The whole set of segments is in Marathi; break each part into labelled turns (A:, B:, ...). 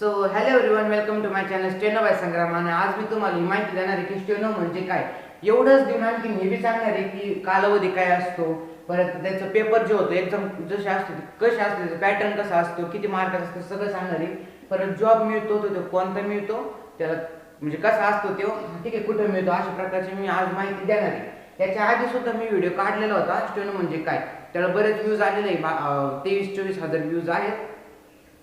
A: So hello everyone welcome to my channel steno by Sangram आणि आज मी तुम्हाला ही माहिती देणार आहे की स्टेनो म्हणजे काय? एवढंच देऊन आणखी मी बी सांगणार आहे की कालावधी काय असतो परत त्याचं पेपर जे होतं एक्झाम जसे असते कसे असते त्याचं पॅटर्न कसा असतो किती मार्क असतं सगळं सांगणार आहे. परत जॉब मिळतो तो तो कोणता मिळतो त्याला म्हणजे कसा असतो तो ठीक आहे कुठं मिळतो अशा प्रकारची मी आज माहिती देणार आहे. त्याच्या आधी सुद्धा मी व्हिडिओ काढलेला होता स्टेनो म्हणजे काय? त्याला बरेच व्ह्यूज आलेले आहे तेवीस चोवीस हजार व्ह्यूज आहेत.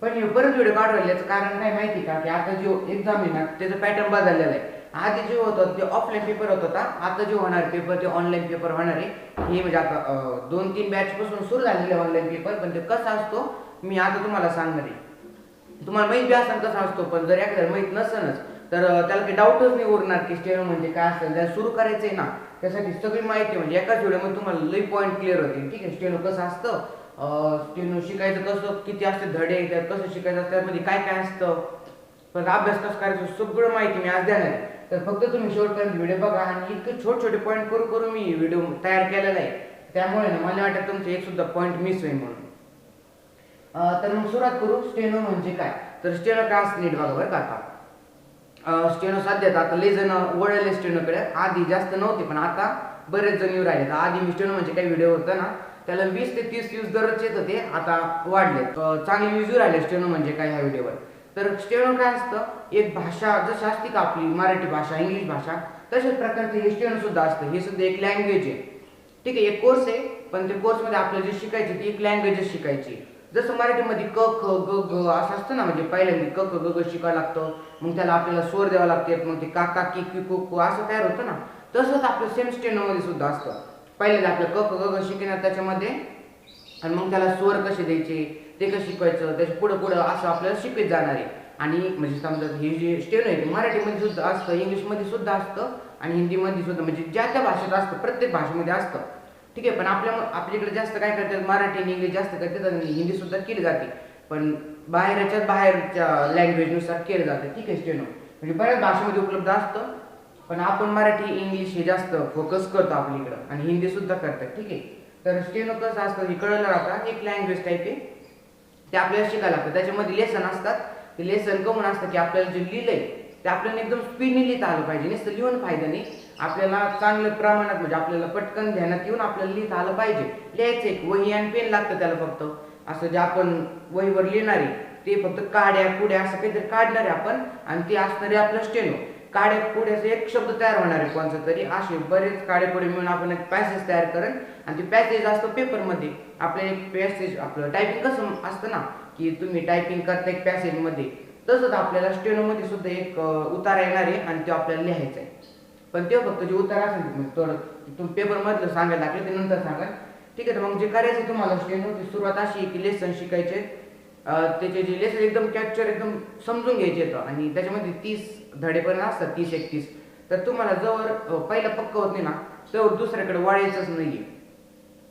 A: पण हे परत व्हिडिओ काढवले याचं कारण काय माहिती का की आता जो एक्झाम आहे ना त्याचं पॅटर्न बदललेलं आहे. आधी जे होतं ते ऑफलाईन पेपर होत होता. आता जे होणार पेपर ते ऑनलाईन पेपर होणार आहे. हे म्हणजे आता दोन तीन बॅच पासून सुरू झालेले ऑनलाईन पेपर पण ते कसा असतो मी आता तुम्हाला सांगणार आहे. तुम्हाला माहिती असेल कसा असतो पण जर एखाद्या माहीत नसेलच तर त्याला काही डाऊटच नाही उरणार की स्टेन म्हणजे काय असेल. त्याला सुरू आहे ना त्यासाठी सगळी माहिती म्हणजे एकाच व्हिडिओमध्ये तुम्हाला लई पॉईंट क्लिअर होतील. ठीक आहे स्टेनो कसं असतं स्टेनो शिकायचं कसं किती असते धडे त्यात कसं शिकायचं त्यामध्ये काय काय असतं? पण अभ्यास कसं करायचं सगळं माहिती मी आज देणार आहे. तर फक्त तुम्ही शेवटपर्यंत व्हिडिओ बघा आणि इतके छोटे छोटे पॉईंट करू करू मी व्हिडिओ तयार केलेला आहे. त्यामुळे ना मला वाटतं तुमचं एक सुद्धा पॉईंट मिस होईल म्हणून. तर मग सुरुवात करू स्टेनो म्हणजे काय? तर स्टेनो काय असतं नीट बघा बरं का आता. स्टेनो सध्यात आता लय जण वळले स्टेनोकडे आधी जास्त नव्हते पण आता बरेच जण येऊ राहिले तर आधी मी स्टेनो म्हणजे काही व्हिडिओ होता ना त्याला वीस ते तीस व्ह्यूज दररोज येत होते आता वाढले चांगले व्ह्यूज राहिले स्टेनो म्हणजे काय ह्या व्हिडिओवर तर स्टेनो काय असतं एक भाषा जशी असते का आपली मराठी भाषा इंग्लिश भाषा तशाच प्रकारचे हे स्टेनो सुद्धा असतं. हे सुद्धा एक लँग्वेज आहे. ठीक आहे एक कोर्स आहे पण त्या कोर्समध्ये आपल्याला जे शिकायचे ती एक लँग्वेजच शिकायची जसं मराठीमध्ये क ख ग ग असं असतं ना म्हणजे पहिल्यांदा क ख ग ग शिकावं लागतं मग त्याला आपल्याला स्वर द्यावं लागते मग ते काका की की कु असं तयार होतं ना तसंच आपलं सेम स्टेनोमध्ये सुद्धा असतं. पहिल्यांदा आपलं क क ग शिकणार त्याच्यामध्ये. आणि मग त्याला स्वर कसे द्यायचे ते कसं शिकवायचं त्याच्या पुढं पुढं असं आपल्याला शिकत जाणार आहे. आणि म्हणजे समजा हे जे स्टेन आहे ते मराठीमध्ये सुद्धा असतं इंग्लिशमध्ये सुद्धा असतं आणि हिंदीमध्ये सुद्धा म्हणजे ज्या त्या भाषेत असतं प्रत्येक भाषेमध्ये असतं. ठीक आहे पण आपल्या आपल्याकडे जास्त काय करतात मराठी आणि इंग्लिश जास्त करतात आणि हिंदी सुद्धा केली जाते. पण बाहेरच्या बाहेरच्या लँग्वेजनुसार केलं जातं. ठीक आहे स्टेनो म्हणजे बऱ्याच भाषेमध्ये उपलब्ध असतं. पण आपण मराठी इंग्लिश हे जास्त फोकस करतो आपल्या इकडं. आणि हिंदी सुद्धा करतात ठीक आहे? तर स्टेनो कसं असतं हे कळलं राहतं एक लँग्वेज टाईप आहे. ते आपल्याला शिकायला लागतं. त्याच्यामध्ये लेसन असतात. ते लेसन कमून असतं की आपल्याला जे लिहिलंय ते आपल्याला एकदम स्पीडने लिहिता आलं पाहिजे. नुसतं लिहून फायदा नाही. आपल्याला चांगल्या प्रमाणात म्हणजे आपल्याला पटकन ध्यानात येऊन आपल्याला लिहिता आलं पाहिजे. लिहायचं एक वही आणि पेन लागतं त्याला फक्त. असं जे आपण वहीवर लिहिणारे ते फक्त काड्या कुड्या असं काहीतरी काढणार आहे आपण आणि ते असणारे आपलं स्टेनो काड्या कुड्याचा एक शब्द तयार होणार आहे कोणचा तरी. असे बरेच काडे मिळून आपण एक पॅसेज तयार करेन. आणि ते पॅसेज असतं पेपरमध्ये आपलं एक पॅसेज आपलं टायपिंग कसं असतं ना की तुम्ही टायपिंग करता एक पॅसेजमध्ये तसंच आपल्याला स्टेनोमध्ये सुद्धा एक उतार उतारा येणार आहे आणि ते आपल्याला लिहायचं आहे. पण ते फक्त जे उतारा असेल म्हणजे थोडं तुम्ही पेपरमधलं सांगायला लागले ते नंतर सांगा. ठीक आहे तर मग जे करायचं तुम्हाला स्टेनो ती सुरुवात अशी आहे की लेसन शिकायचे त्याचे जे लेसन एकदम कॅप्चर एकदम समजून घ्यायचे येतं आणि त्याच्यामध्ये तीस धडेपर्यंत असतात तीस एकतीस. तर तुम्हाला जवळ पहिला पक्क होत नाही ना तेव्हा दुसऱ्याकडे वाढायचंच नाहीये.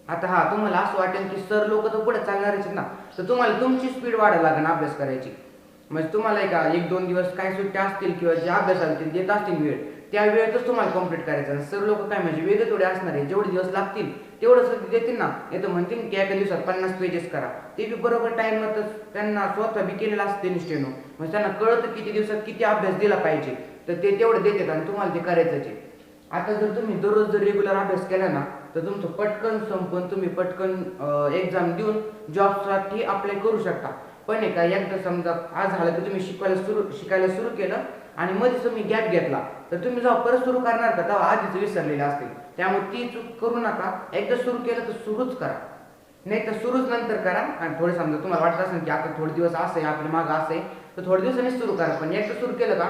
A: आता हा तुम्हाला असं वाटेल की सर लोक तर पुढे चालणारच आहेत ना तर तुम्हाला तुमची स्पीड वाढायला लागेल अभ्यास करायची. म्हणजे तुम्हाला एक एक दोन दिवस काय सुट्ट्या असतील किंवा जे अभ्यास असतील देत असतील वेळ त्या वेळेतच तुम्हाला कंप्लीट करायचं सर लोक काय म्हणजे वेगळे थोडे असणार आहे. जेवढे दिवस लागतील तेवढं सर देतील ना. नाही तर म्हणतील की एका दिवसात पन्नास पेजेस करा. ते बी बरोबर टाइम त्यांना स्वतः बी केलेला असते त्यांनी म्हणजे त्यांना कळतं किती दिवसात किती अभ्यास दिला पाहिजे. तर ते तेवढं देतात आणि तुम्हाला ते करायचं आहे. आता जर तुम्ही दररोज जर रेग्युलर अभ्यास केला ना तर तुमचं पटकन संपून तुम्ही पटकन एक्झाम देऊन जॉबसाठी अप्लाय करू शकता. पण एका एकदा समजा आज झालं तर तुम्ही शिकवायला सुरू शिकायला सुरू केलं आणि मध्ये तुम्ही गॅप घेतला. तर तुम्ही जेव्हा परत सुरू करणार का तेव्हा आधीच विसरलेले असतील. त्यामुळे ती चूक करू नका. एकदा सुरू केलं तर सुरूच करा. नाही तर सुरूच नंतर करा. आणि थोडे समजा तुम्हाला वाटत असेल की आता थोडे दिवस असं आहे आपल्या मागं असं आहे तर थोडे दिवसांनी सुरू करा. पण एकदा सुरू केलं का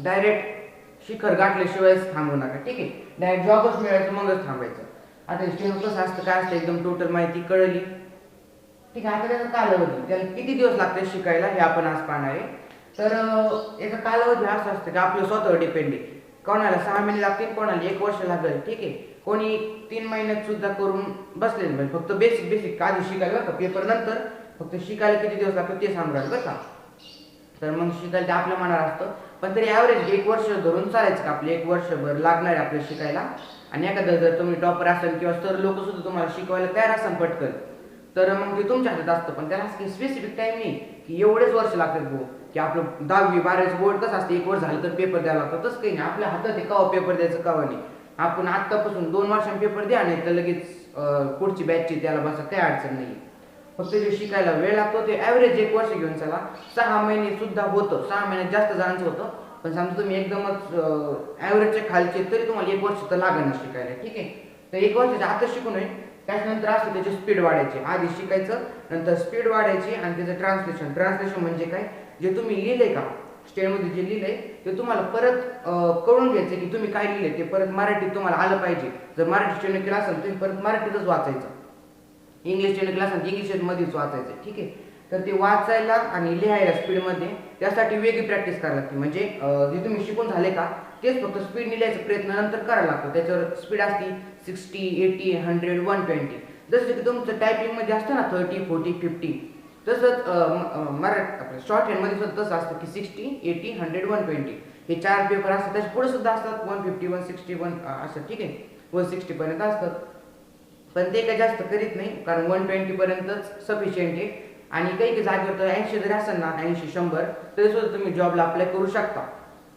A: डायरेक्ट शिखर गाठल्याशिवायच थांबू नका. ठीक आहे? डायरेक्ट जॉबच मिळायचं मगच थांबायचं. आता स्टेनो कसं असतं काय असतं एकदम टोटल माहिती कळली. ठीक आहे? आता त्याचा कालावधी. त्याला किती दिवस लागते शिकायला हे आपण आज पाहणार आहे. तर एक याचा कालावधी असं असतं की आपलं स्वतःवर डिपेंड आहे. कोणाला सहा महिने लागतील कोणाला एक वर्ष लागेल ठीक आहे. कोणी तीन महिन्यात सुद्धा करून बसले म्हणजे फक्त बेसिक बेसिक आधी शिकायला बरं का? पेपर नंतर फक्त शिकायला किती दिवस लागतात ते सांगाल बरं का? तर मग शिकायला ते आपल्या मनावर असतं. पण तरी ॲव्हरेज एक वर्ष धरून चालायचं का आपलं? एक वर्षभर लागणार आहे आपल्याला शिकायला. आणि एखादं जर तुम्ही टॉपर असाल किंवा सर लोक सुद्धा तुम्हाला शिकवायला तयार असाल पटकन तर मग ते तुमच्या हातात असतं. पण त्याला स्पेसिफिक टाईम नाही की एवढेच वर्ष लागतात भाऊ की आपलं दहावी बारावीचं बोर्ड कसं असतं? एक वर्ष झालं तर पेपर द्यावा लागतो. तसं काही नाही. आपल्या हातात आहे कवा पेपर द्यायचं कवा नाही. आपण आत्तापासून दोन वर्षांनी पेपर द्या नाही तर लगेच पुढची बॅचची त्याला बसा काही अडचण नाही फक्त जे शिकायला वेळ लागतो ते ॲव्हरेज एक वर्ष घेऊन चला. सहा महिने सुद्धा होतं. सहा महिन्यात जास्त जाणचं होतं. पण समजा तुम्ही एकदमच ॲव्हरेजच्या खालचे तरी तुम्हाला एक वर्ष तर लागणार शिकायला. ठीक आहे? तर एक वर्षाच्या आता शिकून होईल. त्याच्यानंतर असतं त्याची स्पीड वाढायची. आधी शिकायचं नंतर स्पीड वाढायची आणि त्याचं ट्रान्सलेशन ट्रान्सलेशन म्हणजे काय? जे तुम्ही लिहिले का? स्टेटमध्ये जे लिहिलंय ते तुम्हाला परत कळून घ्यायचं की तुम्ही काय लिहिलंय ते परत मराठीत तुम्हाला आलं पाहिजे. जर मराठी स्टेट केलं असेल तुम्ही परत मराठीतच वाचायचं. इंग्लिश स्टेट केलं असेल इंग्लिश स्टेटमध्येच वाचायचं ठीक आहे? तर ते वाचायला आणि लिहायला स्पीडमध्ये त्यासाठी वेगळी प्रॅक्टिस करायला लागते. म्हणजे जे तुम्ही शिकून झाले का तेच फक्त स्पीड लिहायचा प्रयत्न नंतर करायला लागतो. त्याच्यावर स्पीड असते sixty eighty hundred one twenty जसं की तुमचं टायपिंगमध्ये असतं ना थर्टी फोर्टी फिफ्टी तसंच मराठी आपलं शॉर्ट हँडमध्ये सुद्धा तसं असतं की sixty eighty hundred one twenty हे चार पेपर असतात त्याच्या पुढे सुद्धा असतात one fifty one sixty one असं ठीक आहे? वन सिक्स्टीपर्यंत असतात. पण ते काही जास्त करीत नाही कारण वन ट्वेंटीपर्यंतच सफिशियंट आहे. आणि काही काही जागेवर तर ऐंशी जरी असेल ना ऐंशी शंभर तरी सुद्धा तुम्ही जॉबला अप्लाय करू शकता.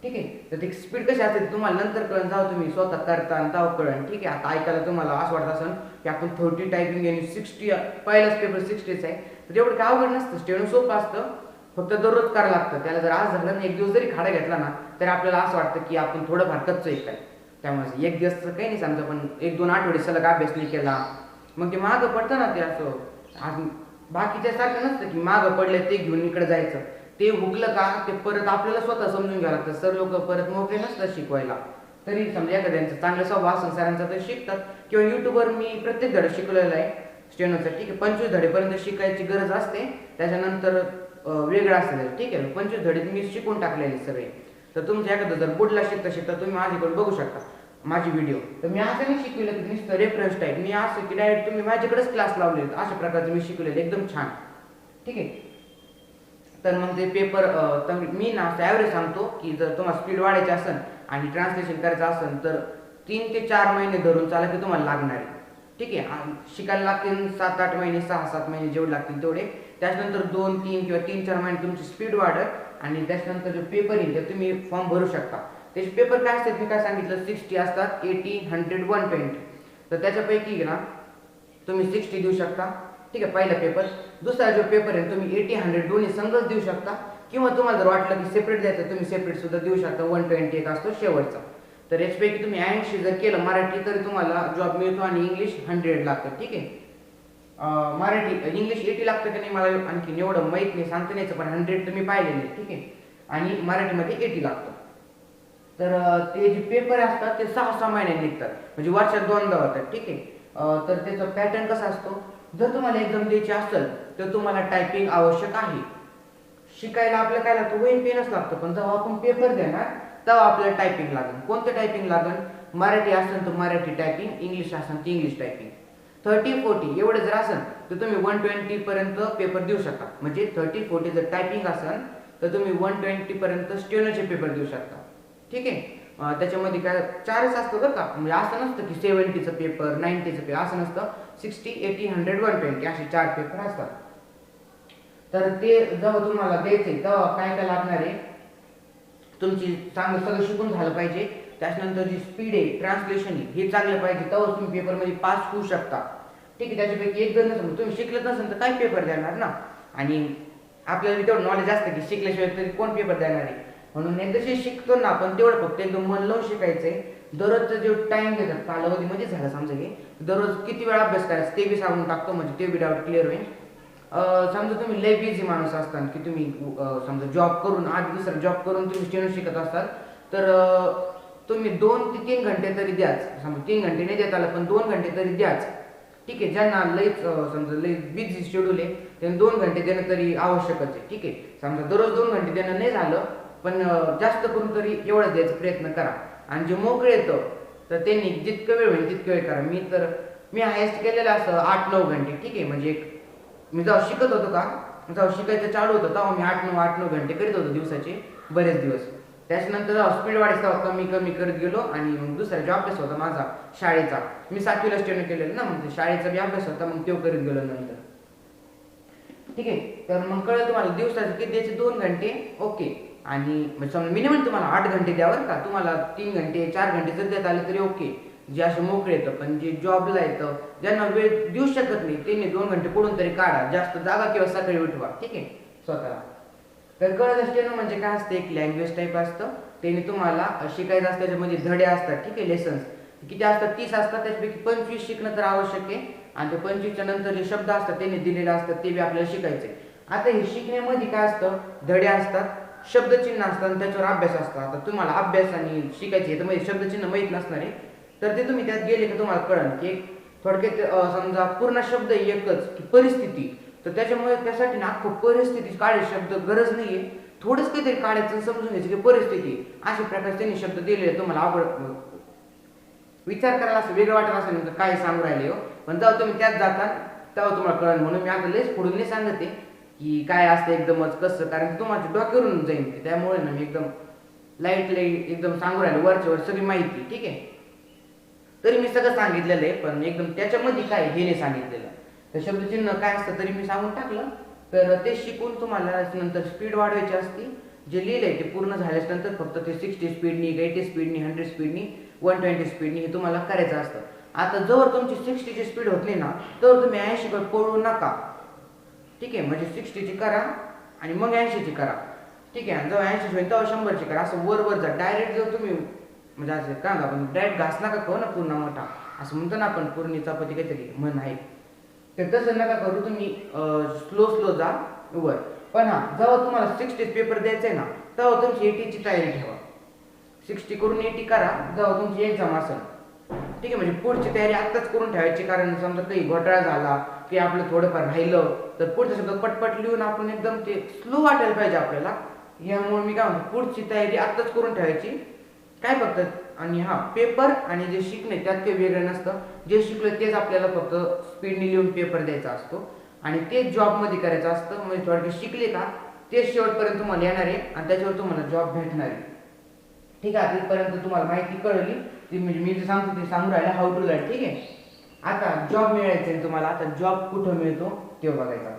A: ठीक आहे? तर ती स्पीड कशी असते तुम्हाला नंतर कळण जाऊ तुम्ही स्वतः करता आणि तेव्हा कळण ठीक आहे? आता ऐकायला तुम्हाला असं वाटत असेल की आपण थर्टी टायपिंग आणि सिक्स्टी पहिलाच पेपर सिक्स्टीच आहे. तर एवढं काय अवघड नसतं. स्टेणू सोपं असतं. फक्त दररोज करायला लागतं. त्याला जर आज झालं ना एक दिवस जरी खाडा घेतला ना तरी आपल्याला असं वाटतं की आपण थोडंफार कच्चं आहे काय? त्यामुळे एक दिवस काही नाही समजा पण एक दोन आठवडे सलग अभ्यास नाही केला. मग ते मागं पडतं ना ते असं. बाकीच्या सारखं नसतं की मागं पडले ते घेऊन इकडे जायचं. ते हुकलं का ते परत आपल्याला स्वतः समजून घ्यावं लागतं. सर लोक परत मोकळे नसतात शिकवायला. तरी समजा एखाद्यांचं चांगलं स्वभाव असेल सरांचा तर शिकतात. किंवा युट्यूबवर मी प्रत्येक धडे शिकलेला आहे. स्टेनोचा ठीक आहे. पंचवीस धडेपर्यंत शिकायची गरज असते. त्याच्यानंतर वेगळं असतं ठीक आहे. पंचवीस धडे मी शिकून टाकलेले सगळे. तर तुमच्या एखादं जर बुडला शिकता शिकता तुम्ही माझ्याकडे बघू शकता माझी व्हिडिओ तर मी असं नाही शिकवलं की नुसतं रेफरन्स टाईप मी असं की डायरेक्ट तुम्ही माझ्याकडेच क्लास लावले अशा प्रकारचं मी शिकवलेलं. एकदम छान. ठीक आहे. तर मग ते पेपर तर मी ना ॲव्हरेज सांगतो की जर तुम्हाला स्पीड वाढायची असेल आणि ट्रान्सलेशन करायचं असेल तर तीन ते चार महिने धरून चाला की तुम्हाला लागणार आहे. ठीक आहे? शिकायला लागतील सात आठ महिने सहा सात महिने जेवढे लागतील तेवढे. त्याच्यानंतर दोन तीन किंवा तीन चार महिने तुमची स्पीड वाढत आणि त्याच्यानंतर जो पेपर येईल ते तुम्ही फॉर्म भरू शकता. त्याचे पेपर काय असतात? मी काय सांगितलं? सिक्स्टी असतात एटी हंड्रेड वन ट्वेंटी तर त्याच्यापैकी ना तुम्ही सिक्स्टी देऊ शकता. ठीक आहे पहिला पेपर दुसरा जो पेपर आहे तुम्ही एटी हंड्रेड दोन्ही संघच देऊ शकता. किंवा तुम्हाला जर वाटलं की सेपरेट द्यायचं तुम्ही सेपरेट सुद्धा देऊ शकता. वन ट्वेंटी एक असतो शेवटचा. तर याच्यापैकी तुम्ही ऐंशी जर केलं मराठी तर तुम्हाला जॉब मिळतो आणि इंग्लिश हंड्रेड लागतं. ठीक आहे? मराठी इंग्लिश एटी लागतं की नाही मला आणखी एवढं माहीत नाही सांगता नाही पण हंड्रेड तुम्ही पाहिलेले ठीक आहे? आणि मराठीमध्ये एटी लागतं. तर ते जे पेपर असतात ते सहा सहा महिन्यात निघतात. म्हणजे वर्षात दोनदा होतात. ठीक आहे? तर त्याचा पॅटर्न कसा असतो? जर तुम्हाला एक्झाम द्यायची असेल तर तुम्हाला टायपिंग आवश्यक आहे. शिकायला आपलं काय लागतं? वही पेनच लागतं. पण जेव्हा आपण पेपर देणार तेव्हा आपल्याला टायपिंग लागेल. कोणतं टायपिंग लागेल? मराठी असेल तर मराठी टायपिंग इंग्लिश असेल तर इंग्लिश टायपिंग थर्टी फोर्टी एवढं जर असेल तर तुम्ही वन ट्वेंटी पर्यंत पेपर देऊ शकता. म्हणजे थर्टी फोर्टी जर टायपिंग असेल तर तुम्ही वन ट्वेंटी पर्यंत स्टेनोचे पेपर देऊ शकता. ठीक आहे? त्याच्यामध्ये काय चारच असतं बरं का? म्हणजे असं नसतं की सेवन्टीचं पेपर नाईन्टीचं पेपर असं नसतं. Sixty eighty hundred one twenty असे चार पेपर असतात. तर ते जेव्हा तुम्हाला द्यायचे तेव्हा काय काय लागणार आहे? तुमची चांगलं सगळं शिकून झालं पाहिजे. त्याच्यानंतर जी स्पीड आहे ट्रान्सलेशन आहे हे चांगलं पाहिजे. तेव्हाच तुम्ही पेपरमध्ये पास होऊ शकता. ठीक आहे त्याच्यापैकी एक जर नसेल तुम्ही शिकलं नसेल तर काय पेपर देणार ना? आणि आपल्याला तेवढं नॉलेज असतं की शिकल्याशिवाय तरी कोण पेपर देणार आहे? म्हणून एकदा शिकतो ना आपण तेवढं फक्त एकदम मन लावून शिकायचं आहे दररोजचा जो टाइम घेतात कालावधी म्हणजे समजा की दररोज किती वेळा अभ्यास करायचा? ते बी सांगून टाकतो म्हणजे ते बी डाऊट क्लिअर होईल. समजा तुम्ही लय बिझी माणूस असतात की तुम्ही समजा जॉब करून आधी दुसरा जॉब करून तुम्ही स्टेनो शिकत असतात तर तुम्ही दोन ते तीन घंटे तरी द्याच. समजा तीन घंटे नाही देत आलं पण दोन घंटे तरी द्याच. ठीक आहे ज्यांना लईच समजा लई बिझी शेड्यूल आहे त्यांना दोन घंटे देणं तरी आवश्यकच आहे. ठीक आहे समजा दररोज दोन घंटे देणं नाही झालं पण जास्त करून तरी एवढंच द्यायचा प्रयत्न करा. आणि जे मोकळे येतं तर त्यांनी जितकं वेळ होईल तितकं वेळ करा. मी तर मी हायेस्ट केलेलं असं आठ नऊ घंटे ठीक आहे? म्हणजे एक मी जेव्हा शिकत होतो का जेव्हा शिकायचं चालू होतं तेव्हा मी आठ नऊ आठ नऊ घंटे करीत होतो दिवसाचे बरेच दिवस. त्याच्यानंतर स्पीड वाढीचा होता कमी कमी करत गेलो आणि मग दुसरा जो अभ्यास होता माझा शाळेचा मी सातवीला स्टेन केलेलं ना मग शाळेचा बी अभ्यास होता मग तो करत गेलो नंतर. ठीक आहे? तर मग कळलं तुम्हाला दिवसाचे किती द्यायचे? दोन घंटे? ओके. आणि म्हणजे मिनिमम तुम्हाला आठ घंटे द्यावर का. तुम्हाला तीन घंटे चार घंटे जर देत आले तरी ओके जे असे मोकळे येतं पण जे जॉबला येतं ज्यांना वेळ देऊ शकत नाही त्यांनी दोन घंटे कुठून तरी काढा. जास्त जागा किंवा सकाळी उठवा. ठीक आहे? स्वतःला. तर गरज स्टेनो म्हणजे काय असतं एक लँग्वेज टाईप असतं. त्याने तुम्हाला शिकायचं असतं त्याच्यामध्ये म्हणजे धडे असतात ठीक आहे लेसन्स किती असतात? तीस असतात त्याच्यापैकी पंचवीस शिकणं तर आवश्यक आहे. आणि ते पंचवीसच्या नंतर जे शब्द असतात त्यांनी दिलेले असतात ते बी आपल्याला शिकायचे. आता हे शिकण्यामध्ये काय असतं? धडे असतात. शब्दचिन्ह असतात आणि त्याच्यावर अभ्यास असतात आता तुम्हाला अभ्यास आणि शिकायचे तर म्हणजे शब्दचिन्ह माहीत नसणार आहे. तर ते तुम्ही त्यात गेले की तुम्हाला कळण की एक थोडक्यात समजा पूर्ण शब्द एकच की परिस्थिती. तर त्याच्यामुळे त्यासाठी ना अख्खं परिस्थिती काळे शब्द गरज नाहीये. थोडंच काहीतरी काढायचं समजून घ्यायचं की परिस्थिती अशा प्रकारे त्यांनी शब्द दिलेले तुम्हाला आवड विचार करायला असं वेगळं वाटत असेल नेमकं काय सांगू राहिले हो. पण जेव्हा तुम्ही त्यात जाता तेव्हा तुम्हाला कळण म्हणून मी आता लेस पुढून नाही सांगते. की काय असतं एकदमच कसं? कारण की तुम्हाला डोक्यावरून जाईल ते. त्यामुळे ना मी एकदम लाईटली एकदम सांगू राहिलो वरच्या वर सगळी माहिती ठीक आहे? तरी मी सगळं सांगितलेलं आहे पण एकदम त्याच्यामध्ये काय हे नाही सांगितलेलं. तर शब्दचिन्ह काय असतं तरी मी सांगून टाकलं. तर ते शिकून तुम्हाला नंतर स्पीड वाढवायची असती. जे लिहिलंय ते पूर्ण झाल्याच्यानंतर फक्त ते सिक्स्टी स्पीडनी एटी स्पीडनी हंड्रेड स्पीडनी वन ट्वेंटी स्पीडनी हे तुम्हाला करायचं असतं. आता जवळ तुमची सिक्स्टीची स्पीड होत नाही ना तर तुम्ही ऐंशी पळू नका. ठीक आहे म्हणजे सिक्स्टीची करा आणि मग ऐंशीची करा. ठीक आहे आणि जेव्हा ऐंशी होईल तेव्हा शंभरची करा. असं वर वर जा. डायरेक्ट जर तुम्ही म्हणजे असं का आपण डायरेक्ट घास नका खाऊ ना पूर्ण मोठा. असं म्हणतो ना आपण पूर्णी चपाती काहीतरी म्हण आहे. तर तसं नका करू तुम्ही स्लो स्लो जा वर. पण हा जेव्हा तुम्हाला सिक्स्टी पेपर द्यायचा आहे ना तेव्हा तुमची एटीची तयारी ठेवा. सिक्स्टी करून एटी करा जेव्हा तुमची एक्झाम असेल. ठीक आहे म्हणजे पुढची तयारी आत्ताच करून ठेवायची कारण समजा काही घोटाळा झाला ते आपलं थोडंफार राहिलं तर पुढचं शब्द पटपट लिहून आपण एकदम ते स्लो वाटायला पाहिजे आपल्याला. यामुळे मी काय म्हणतो पुढची तयारी आत्ताच करून ठेवायची. काय फक्त? आणि हा पेपर आणि जे शिकणे त्यात काही वेगळं नसतं. जे शिकलं तेच आपल्याला फक्त स्पीडने लिहून पेपर द्यायचा असतो. आणि तेच जॉबमध्ये करायचं असतं म्हणजे थोडक्यात शिकले का तेच शेवटपर्यंत तुम्हाला येणार आहे आणि त्याच्यावर तुम्हाला जॉब भेटणार आहे. ठीक आहे? तिथपर्यंत तुम्हाला माहिती कळली. ती म्हणजे मी जे सांगतो ते सांगू राहिलं. हाऊ टू लर्न ठीक आहे? आता जॉब मिळायचं आहे तुम्हाला आता जॉब कुठं मिळतो ते बघायचा.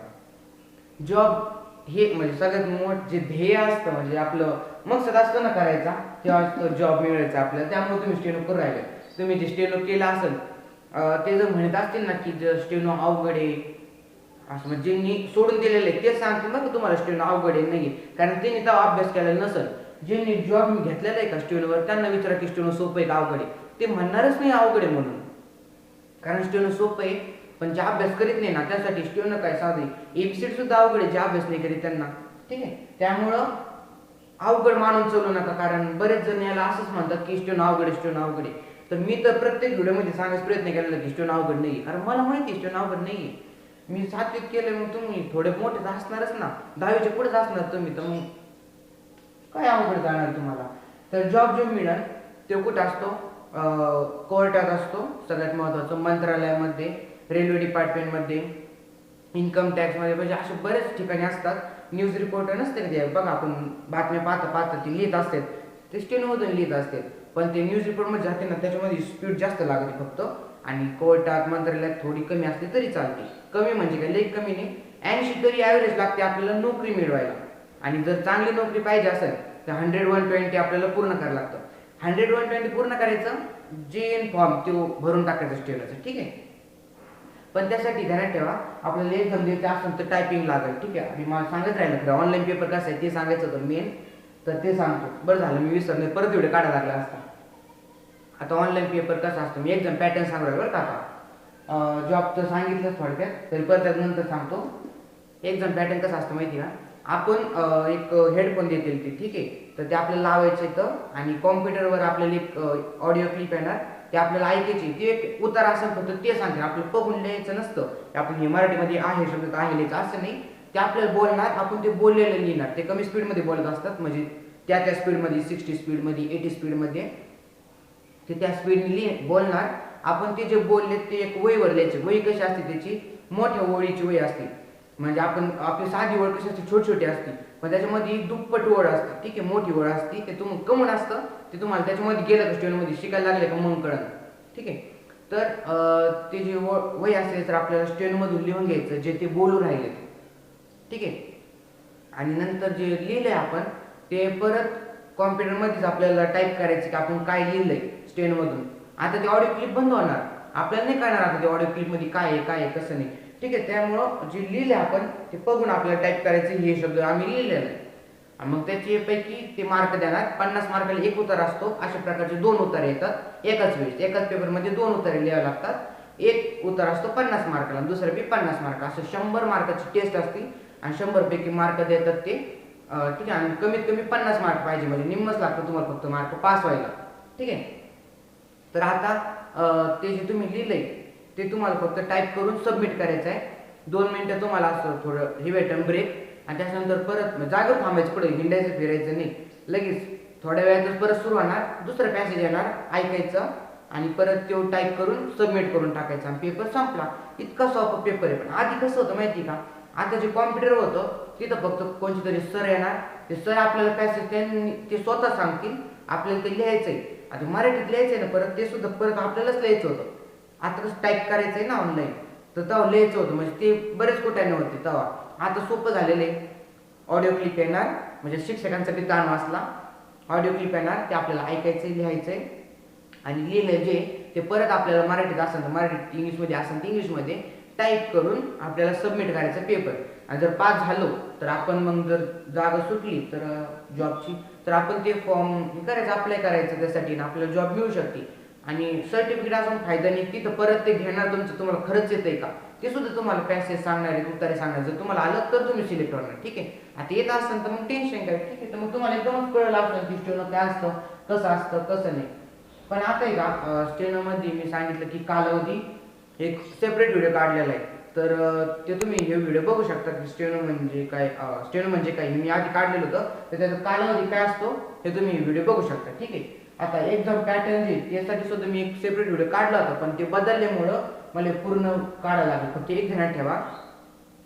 A: जॉब हे म्हणजे सगळ्यात मोठ जे ध्येय असतं म्हणजे आपलं मकसद असतं ना करायचा तेव्हा असतं जॉब मिळायचा आपल्याला. त्यामुळे तुम्ही स्टेनो करून राहिले. तुम्ही जे स्टेनो केलं असेल ते जर म्हणत असतील ना की जर स्टेनो अवघड आहे असं म्हणजे ज्यांनी सोडून दिलेलं आहे सांगतील ना की तुम्हाला स्टेनो अवघड आहे नाही कारण त्यांनी तेव्हा अभ्यास केलेला नसेल. ज्यांनी जॉब घेतलेला आहे का स्टेनोवर त्यांना विचारा की स्टेनो सोपं आहे का अवघड आहे. ते म्हणणारच नाही अवघड आहे म्हणून. कारण स्टेनो सोपं आहे पण जे अभ्यास करीत नाही ना त्यासाठी स्टेनो काय साधे एबीसीड सुद्धा अवघड आहे जे अभ्यास नाही करीत त्यांना. ठीक आहे? त्यामुळं अवघड मानून चालू नका कारण बरेच जण याला असंच म्हणतात की स्टेनो अवघड आहे स्टेनो अवघड आहे. तर मी तर प्रत्येक व्हिडिओमध्ये सांगायचा प्रयत्न केलेला की स्टेनो अवघड नाही कारण मला माहिती आहे स्टेनो अवघड नाही मी सातवीत केलं मग तुम्ही थोडे मोठे असणारच ना. दहावीचे पुढेच असणार तुम्ही तर मग काय अवघड जाणार तुम्हाला? तर जॉब जो मिळेल तो कुठं असतो? कोर्टात असतो सगळ्यात महत्त्वाचं मंत्रालयामध्ये रेल्वे डिपार्टमेंटमध्ये इन्कम टॅक्समध्ये म्हणजे असे बरेच ठिकाणी असतात. न्यूज रिपोर्टर नसते का ते बघा आपण बातम्या पाहता पाहता ते लिहित असतात. ते स्टेनोमधून लिहित असतात. पण ते न्यूज रिपोर्टमध्ये जाते ना त्याच्यामध्ये स्पीड जास्त लागते फक्त. आणि कोर्टात मंत्रालयात थोडी कमी असते तरी चालते. कमी म्हणजे काय? लई कमी नाही. ऐंशी तरी ॲव्हरेज लागते आपल्याला नोकरी मिळवायला. आणि जर चांगली नोकरी पाहिजे असेल तर हंड्रेड वन ट्वेंटी आपल्याला पूर्ण करायला लागतं. हंड्रेड वन ट्वेंटी पूर्ण करायचं जे इन फॉर्म तो भरून टाकायचं स्टेलाचं ठीक आहे? पण त्यासाठी ध्यानात ठेवा आपल्याला एक्झाम द्यायचं असेल तर टायपिंग लागेल ठीक आहे? आणि मला सांगत राहिलं खरं ऑनलाईन पेपर कसं आहे ते सांगायचं होतं मेन तर ते सांगतो. बरं झालं मी विसरले परत व्हिडिओ काढा लागला असता. आता ऑनलाईन पेपर कसा असतो मी एक्झाम पॅटर्न सांगू राहिलो बरं का आता. जॉबचं सांगितलं थोडक्यात तरी परत त्यानंतर सांगतो. एक्झाम पॅटर्न कसं असतं माहिती का? आपण एक हेडफोन देतील ते ठीक आहे? तर ते आपल्याला लावायचं इथं. आणि कॉम्प्युटरवर आपल्याला एक ऑडिओ क्लिप येणार. ते आपल्याला ऐकायची. ते एक उतार असेल फक्त ते सांगते आपलं बघून लिहायचं नसतं. आपण हे मराठीमध्ये आहे शब्द आहे लिहायचं असं नाही. ते आपल्याला बोलणार. आपण ते बोललेलं लिहिणार. ते कमी स्पीडमध्ये बोलत असतात. म्हणजे त्या त्या स्पीडमध्ये सिक्स्टी स्पीडमध्ये एटी स्पीडमध्ये ते त्या स्पीडने लिह बोलणार. आपण ते जे बोलले ते एक वहीवर लिहायचे. वही कशी असते त्याची? मोठ्या ओळीची वही असते. म्हणजे आपण आपली साधी ओळ कशी असते? छोटी छोटी असते. पण त्याच्यामध्ये दुप्पट ओळ असते. ठीक आहे मोठी ओळ असते. ते तुम कमन असतं. ते तुम्हाला त्याच्यामध्ये गेलं का स्टेनमध्ये शिकायला लागले का मग कळलं. ठीक आहे? तर ते जे व वय असेल तर आपल्याला स्टेनमधून लिहून घ्यायचं जे ते बोलू राहिले. ठीक आहे? आणि नंतर जे लिहिलंय आपण ते परत कॉम्प्युटरमध्येच आपल्याला टाईप करायचं की आपण काय लिहिलंय स्टेनमधून आता ते ऑडिओ क्लिप बंद होणार. आपल्याला नाही कळणार आता ते ऑडिओ क्लिपमध्ये काय आहे काय आहे कसं नाही. ठीक आहे त्यामुळं जे लिहिले आपण ते बघून आपल्याला टाईप करायचं हे शब्द आम्ही लिहिलेलं आहे. मग त्याचे पैकी ते मार्क देणार. पन्नास मार्काला एक उत्तर असतो अशा प्रकारचे दोन उत्तर येतात. एकाच वेळेस एकाच पेपरमध्ये दोन उत्तरे लिहावे लागतात. एक उत्तर असतो पन्नास मार्काला दुसरा दुसरं बी पन्नास मार्क असं शंभर मार्काची टेस्ट असते आणि शंभर पैकी मार्क देतात ते ठीक आहे आणि कमीत कमी पन्नास मार्क पाहिजे. म्हणजे निम्मच लागतं तुम्हाला फक्त मार्क पास व्हायला. ठीक आहे? तर आता ते जे तुम्ही लिहिलंय ते तुम्हाला फक्त टाईप करून सबमिट करायचं आहे. दोन मिनटं तुम्हाला असं थोडं हे भेटन ब्रेक आणि त्याच्यानंतर परत जागेवर थांबायचं पुढे हिंडायचं फिरायचं नाही. लगेच थोड्या वेळातच परत सुरू होणार दुसरं पॅसेज येणार ऐकायचं आणि परत तो टाईप करून सबमिट करून टाकायचा आणि पेपर संपला. इतका सॉफ्ट पेपर आहे. पण आधी कसं होतं माहिती आहे का? आता जे कॉम्प्युटर होतं तिथं फक्त कोणते तरी सर येणार. ते सर आपल्याला पॅसेज त्यांनी ते स्वतः सांगतील. आपल्याला ते लिहायचंय. आता मराठीत लिहायचंय ना परत ते सुद्धा परत आपल्यालाच लिहायचं होतं. आता टाईप टाईप करायचंय ना ऑनलाईन तर तेव्हा लिहायचं होतं. म्हणजे ते बरेच कुठे नव्हते तेव्हा. आता सोपं झालेलं आहे ऑडिओ क्लिप येणार. म्हणजे शिक्षकांसाठी ताण वाचला. ऑडिओ क्लिप येणार. ते आपल्याला ऐकायचंय लिहायचंय. आणि लिहिलं जे ते परत आपल्याला मराठीत असेल तर मराठीत इंग्लिशमध्ये असेल तर इंग्लिशमध्ये टाईप करून आपल्याला सबमिट करायचा पेपर आणि जर पास झालो तर आपण मग जर जागा सुटली तर जॉबची तर आपण ते फॉर्म करायचं अप्लाय करायचं त्यासाठी आणि आपल्याला जॉब मिळू शकते. आणि सर्टिफिकेट असून फायदा नाही. तिथं परत ते घेणार तुमचं तुम्हाला खरंच येतंय का? ते सुद्धा तुम्हाला पॅसेज सांगणार आहेत उत्तरे सांगणार. जर तुम्हाला आलं तर तुम्ही सिलेक्ट होणार ठीक आहे? आता येत असेल तर मग टेन्शन काय? ठीक आहे तर मग तुम्हाला एकदमच कळलं असतं की स्टेनो काय असतं कसं असतं कसं नाही. पण आता आहे का स्टेनोमध्ये मी सांगितलं की कालावधी एक सेपरेट व्हिडिओ काढलेला आहे. तर ते तुम्ही हे व्हिडिओ बघू शकता की स्टेनो म्हणजे काय स्टेनो म्हणजे काय हे मी आधी काढलेलं होतं. तर त्याचा कालावधी काय असतो हे तुम्ही व्हिडिओ बघू शकता ठीक आहे? आता एक्झाम पॅटर्न जे यासाठी सुद्धा मी एक सेपरेट व्हिडिओ काढला होता पण ते बदलल्यामुळं मला पूर्ण काढायला लागलं. फक्त एक ध्यानात ठेवा.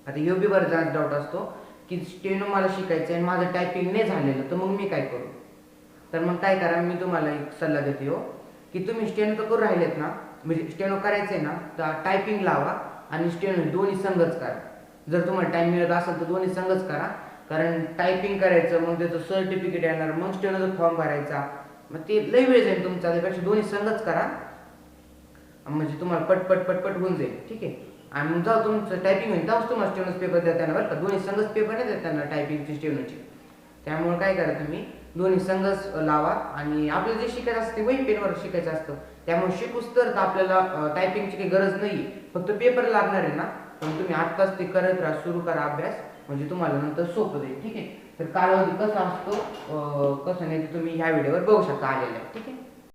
A: आता यो बी बरं जास्त डाऊट असतो की स्टेनो मला शिकायचं आहे आणि माझं टायपिंग नाही झालेलं तर मग मी काय करू? तर मग काय करा मी तुम्हाला एक सल्ला देते हो की तुम्ही स्टेनो तर करू राहिलेत ना म्हणजे स्टेनो करायचं आहे ना तर टायपिंग लावा आणि स्टेनो दोन्ही संघच करा. जर तुम्हाला टाईम मिळत असेल तर दोन्ही संघच करा. कारण टायपिंग करायचं मग त्याचं सर्टिफिकेट येणार मग स्टेनोचा फॉर्म भरायचा. मग ते लई वेळ जाईल तुमचा त्यापेक्षा दोन्ही संघच करा. म्हणजे तुम्हाला पटपट पटपट होऊन जाईल. ठीक आहे? आणि मग जाऊ तुमचं टायपिंग होईल. तेव्हाच तुम्हाला स्टेनोच पेपर देताना बरं का. दोन्ही संघच पेपर नाही देताना टायपिंगची स्टेवनची त्यामुळे काय करा तुम्ही? दोन्ही संघच लावा. आणि आपल्याला जे शिकायचं असतं ते वही पेनवर शिकायचं असतं. त्यामुळे शिकूच तर आपल्याला टायपिंगची काही गरज नाही फक्त पेपर लागणार आहे ना. पण तुम्ही आत्ताच ते करत राहा सुरू करा अभ्यास. म्हणजे तुम्हाला नंतर सोपं जाईल. ठीक आहे? तर कालावधी कसा असतो? अं, कसं नाही तुम्ही ह्या व्हिडिओवर बघू शकता आलेला. आहे ठीक आहे?